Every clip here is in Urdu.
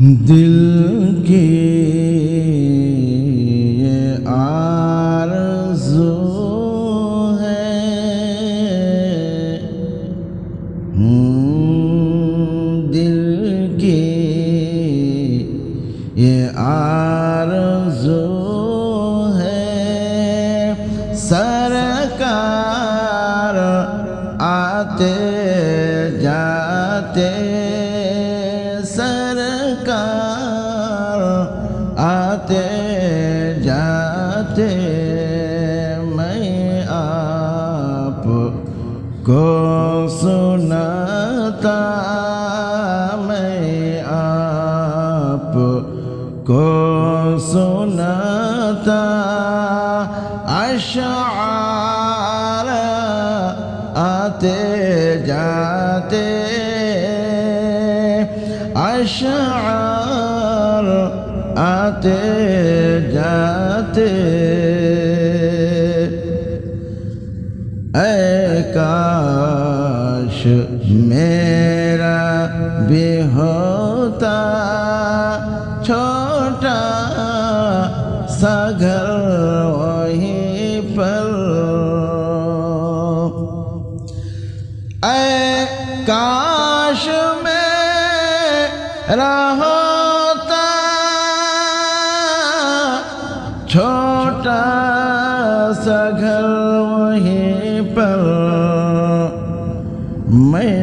دل کی یہ آرزو ہے کو سناتا میں آپ کو سناتا اشعار آتے جاتے اشعار آتے جاتے میرا بھی ہوتا چھوٹا سا گھر وہیں پر۔ اے کاش میرا ہوتا چھوٹا سا گھر وہیں پر۔ میں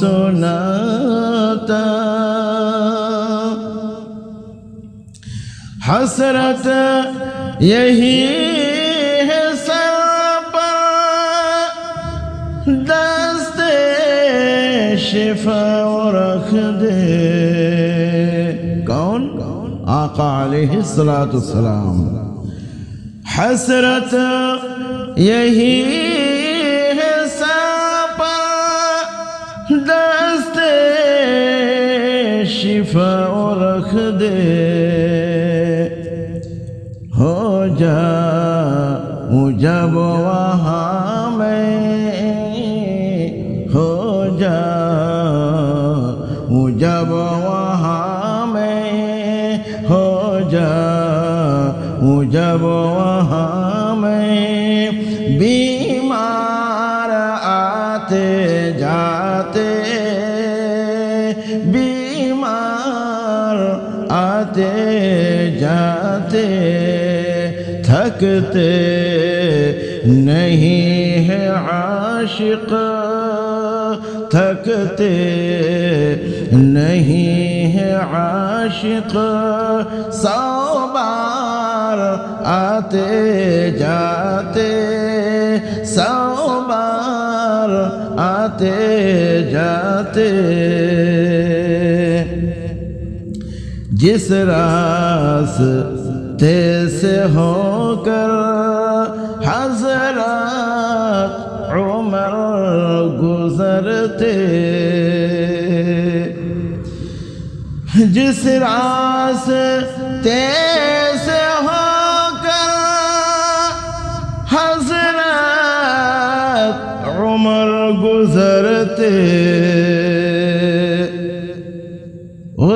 سناتا حسرت یہی ہے سر پر دست شفا رکھ دے. کون؟ آقا علیہ والسلام. حسرت یہی شفا رکھ دے۔ ہو جا جب وہاں میں۔ ہو جا جب وہاں میں۔ ہو جا جب وہاں میں۔ بیمار بیمار آتے جاتے تھکتے نہیں ہے عاشق تھکتے نہیں ہے عاشق سو بار آتے جاتے سو بار آتے جاتے جس راستے سے ہو کر حضرت عمر گزرتے۔ جس راستے سے ہو کر حضرت عمر گزرتے۔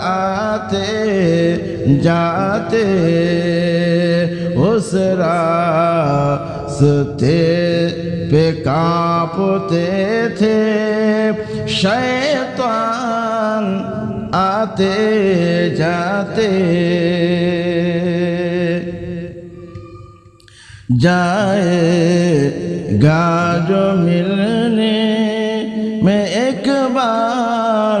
آتے، جاتے، اس راستے پہ کانپتے تھے۔ شیطان آتے، جاتے۔ جائے گا جو ملنے میں ایک بار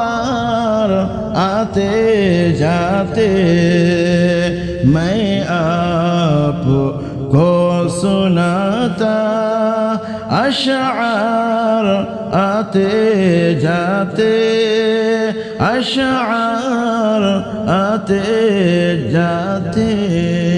آتے جاتے بار آتے جاتے میں آپ کو سناتا اشعار آتے جاتے اشعار آتے جاتے